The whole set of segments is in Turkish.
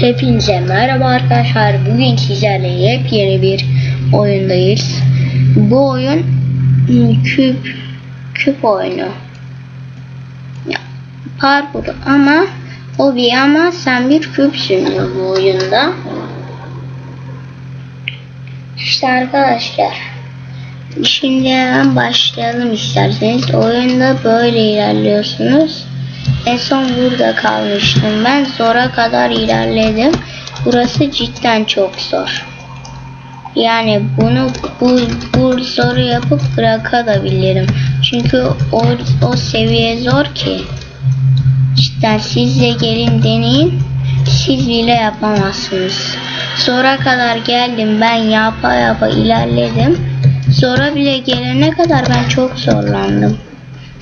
Hepinize merhaba arkadaşlar. Bugün sizlerle yepyeni bir oyundayız. Bu oyun hmm, küp küp oyunu. Ya, parkur ama o bir ama sen bir küpsün bu oyunda. İşte arkadaşlar. Şimdi hemen başlayalım isterseniz. Oyunda böyle ilerliyorsunuz. En son burada kalmıştım. Ben zora kadar ilerledim. Burası cidden çok zor. Yani bunu bu, bu zoru yapıp bırakabilirim. Çünkü o, o seviye zor ki. Cidden siz de gelin deneyin. Siz bile yapamazsınız. Zora kadar geldim. Ben yapa yapa ilerledim. Zora bile gelene kadar ben çok zorlandım.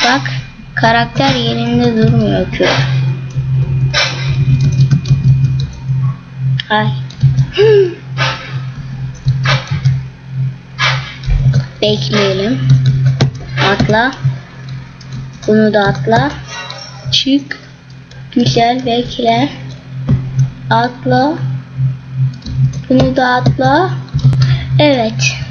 Bak karakter yerinde durmuyor ki. Ay. Bekleyelim. Atla. Bunu da atla. Çık. Güzel bekle. Atla. Bunu da atla. Evet.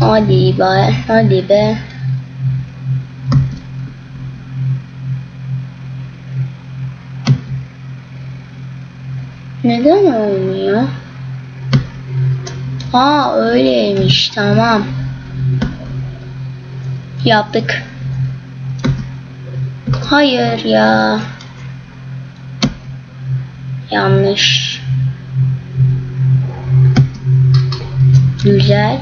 Hadi be, hadi be. Neden olmuyor? Aa öyleymiş tamam. Yaptık. Hayır ya. Yanlış. Güzel.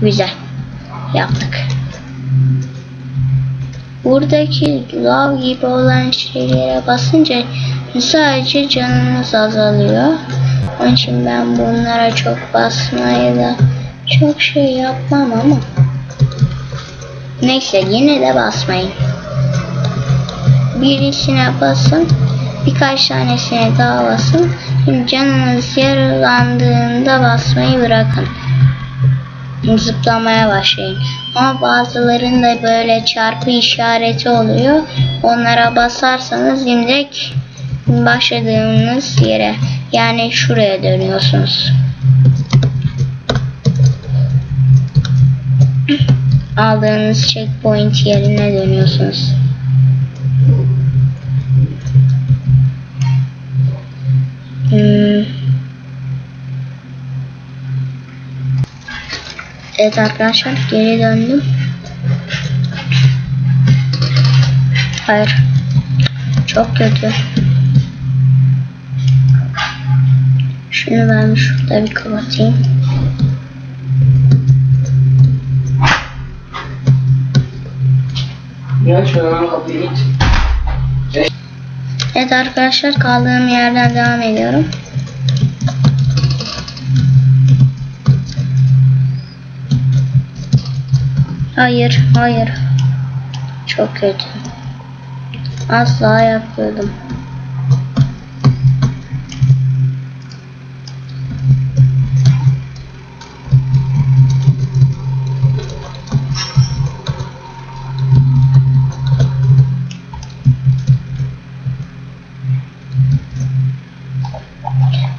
Güzel. Yaptık. Buradaki lav gibi olan şeylere basınca sadece canınız azalıyor. Onun için ben bunlara çok basmaya da çok şey yapmam ama. Neyse yine de basmayın. Birisine basın. Birkaç tanesine daha basın. Şimdi canınız yaralandığında basmayı bırakın zıplamaya başlayın. Ama bazılarında böyle çarpı işareti oluyor. Onlara basarsanız direkt başladığınız yere yani şuraya dönüyorsunuz. Aldığınız checkpoint yerine dönüyorsunuz. Evet arkadaşlar geri döndüm. Hayır. Çok kötü. Şunu ben şurada bir kapatayım. Evet arkadaşlar kaldığım yerden devam ediyorum. Hayır, hayır. Çok kötü. Asla yapıyordum.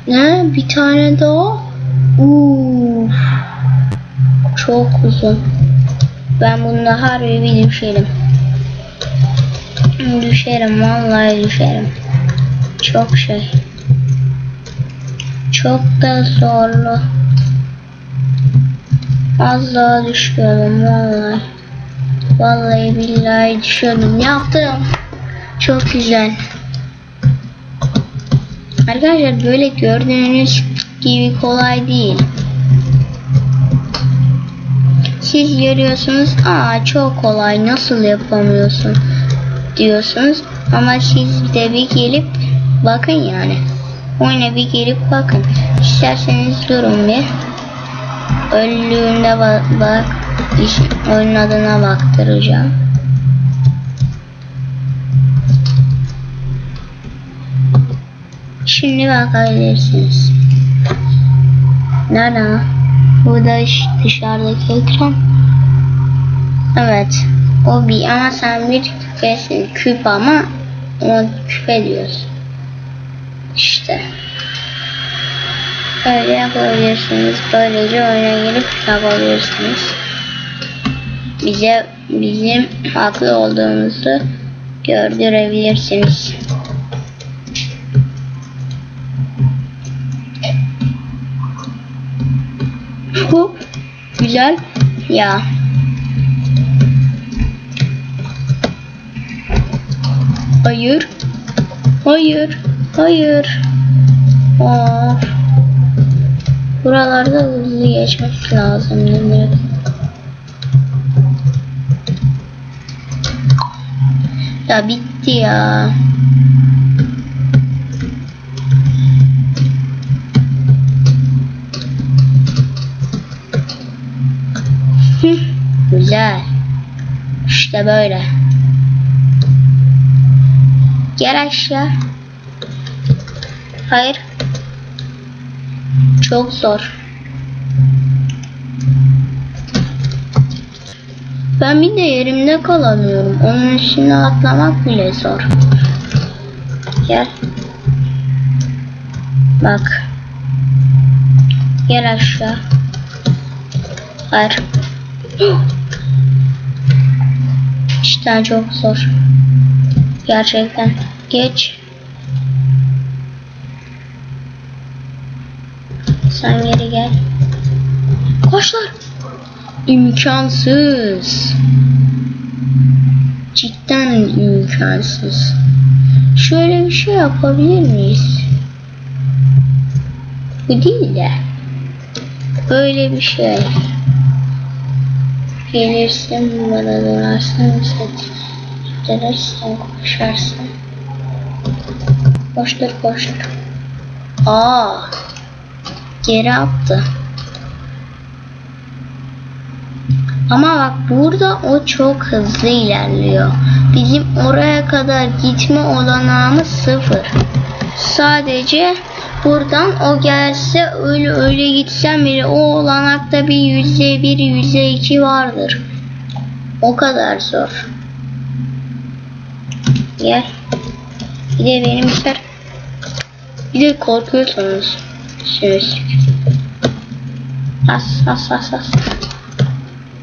Ne? Bir tane daha? Uf. Çok uzun. Ben bunda harbi düşerim. Düşerim vallahi düşerim. Çok şey. Çok da zorlu. Az daha düşüyordum vallahi. Vallahi billahi düşüyordum. Yaptım. Çok güzel. Arkadaşlar böyle gördüğünüz gibi kolay değil. Siz görüyorsunuz, aa çok kolay nasıl yapamıyorsun diyorsunuz. Ama siz de bir gelip bakın yani. Oyuna bir gelip bakın. İsterseniz durun bir. Öldüğünde bak, bak iş- oyunun adına baktıracağım. Şimdi bakabilirsiniz. Nerede? Bu da dışarıdaki ekran. Evet. O bir ama sen bir küpesin küp ama ona küpe diyoruz. İşte. Böyle yapabilirsiniz. Böylece oyuna girip yapabilirsiniz. Bize bizim haklı olduğumuzu gördürebilirsiniz. Hop. Güzel. Ya. Hayır. Hayır. Hayır. Of. Buralarda hızlı geçmek lazım. Demir. Ya bitti ya. İşte böyle. Gel aşağı. Hayır. Çok zor. Ben bir de yerimde kalamıyorum. Onun üstüne atlamak bile zor. Gel. Bak. Gel aşağı. Hayır. İşte çok zor. Gerçekten. Geç. Sen geri gel. Koşlar. İmkansız. Cidden imkansız. Şöyle bir şey yapabilir miyiz? Bu değil de. Böyle bir şey. Gelirsin bana dönersin dönersin koşarsın. Koştur koştur. Aa. Geri attı. Ama bak burada o çok hızlı ilerliyor. Bizim oraya kadar gitme olanağımız sıfır. Sadece buradan o gelse öyle öyle gitsem bile o olanakta bir yüzde bir yüzde iki vardır. O kadar zor. Gel. Bir de benim işler. Bir de korkuyorsunuz. Söz. As as as as.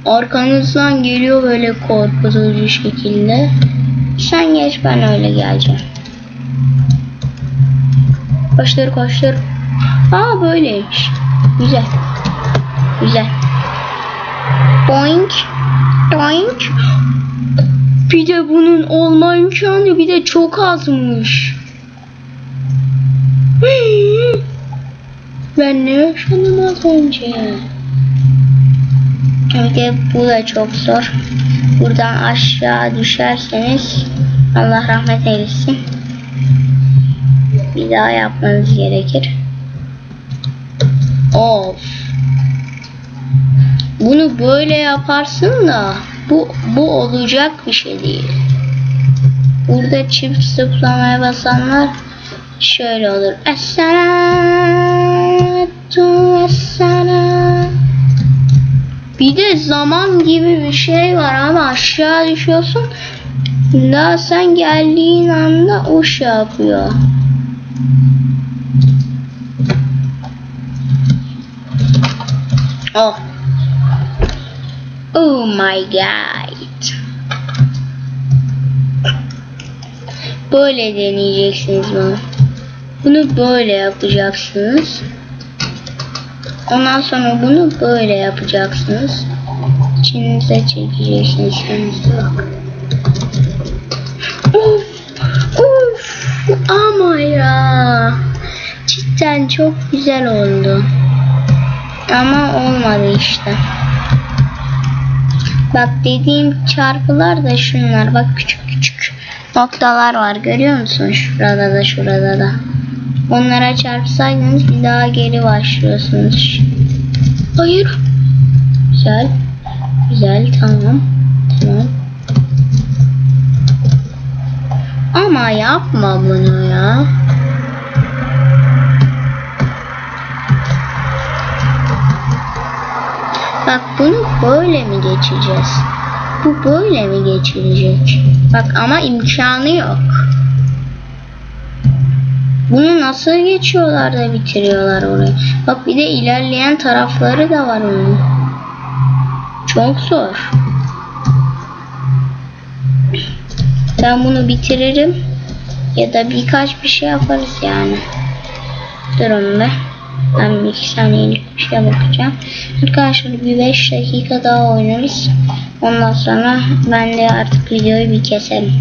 Arkanızdan geliyor böyle korkutucu şekilde. Sen geç ben öyle geleceğim. Koştur koştur. Aa böyleymiş. Güzel. Güzel. Boink. Boink. Bir de bunun olma imkanı bir de çok azmış. Ben ne yaşadım az önce? Çünkü bu da çok zor. Buradan aşağı düşerseniz Allah rahmet eylesin. Bir daha yapmanız gerekir. Of. Bunu böyle yaparsın da bu bu olacak bir şey değil. Burada çift zıplamaya basanlar şöyle olur. Esselatu vesselam. Bir de zaman gibi bir şey var ama aşağı düşüyorsun. Daha sen geldiğin anda o şey yapıyor. Oh. Oh my god. Böyle deneyeceksiniz bunu. Bunu böyle yapacaksınız. Ondan sonra bunu böyle yapacaksınız. İçinize çekeceksiniz kendinizi bak. Ama ya. Cidden çok güzel oldu. Ama olmadı işte. Bak dediğim çarpılar da şunlar. Bak küçük küçük noktalar var. Görüyor musun? Şurada da şurada da. Onlara çarpsaydınız bir daha geri başlıyorsunuz. Hayır. Güzel. Güzel tamam. Tamam. Ama yapma bunu ya. Bak bunu böyle mi geçeceğiz? Bu böyle mi geçilecek? Bak ama imkanı yok. Bunu nasıl geçiyorlar da bitiriyorlar orayı. Bak bir de ilerleyen tarafları da var onun. Çok zor. Ben bunu bitiririm. Ya da birkaç bir şey yaparız yani. Durun be. Ben bir iki saniyelik bir şeye bakacağım. Arkadaşlar bir 5 dakika daha oynarız. Ondan sonra ben de artık videoyu bir keserim.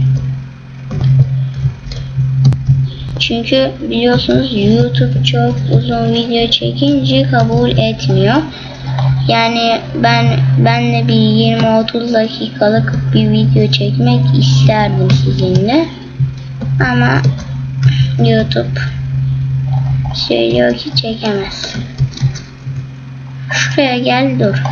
Çünkü biliyorsunuz YouTube çok uzun video çekince kabul etmiyor. Yani ben ben de bir 20-30 dakikalık bir video çekmek isterdim sizinle. Ama YouTube söylüyor ki çekemez. Şuraya gel dur.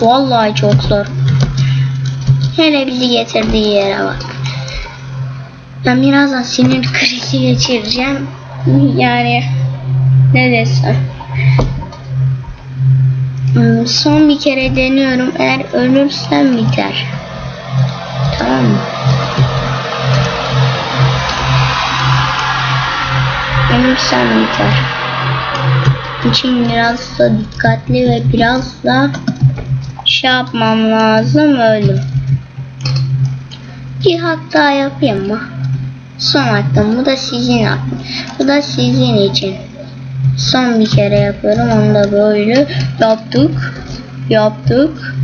Vallahi çok zor. Hele bizi getirdiği yere bak. Ben birazdan sinir krizi geçireceğim. Yani ne desem. Hmm, Son bir kere deniyorum. Eğer ölürsem biter. Tamam mı? Ölürsem biter. için biraz da dikkatli ve biraz da şey yapmam lazım öldüm. Bir hak daha yapayım mı? Son hakkım. Bu da sizin hakkım. Bu da sizin için. Son bir kere yapıyorum. Onu da böyle yaptık. Yaptık.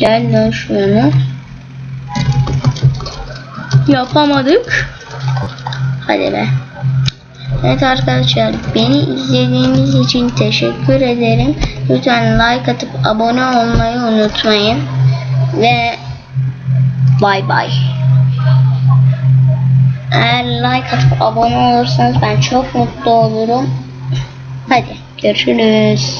Gel lan şunu. Yapamadık. Hadi be. Evet arkadaşlar beni izlediğiniz için teşekkür ederim. Lütfen like atıp abone olmayı unutmayın. Ve bay bay. Eğer like atıp abone olursanız ben çok mutlu olurum. Hadi görüşürüz.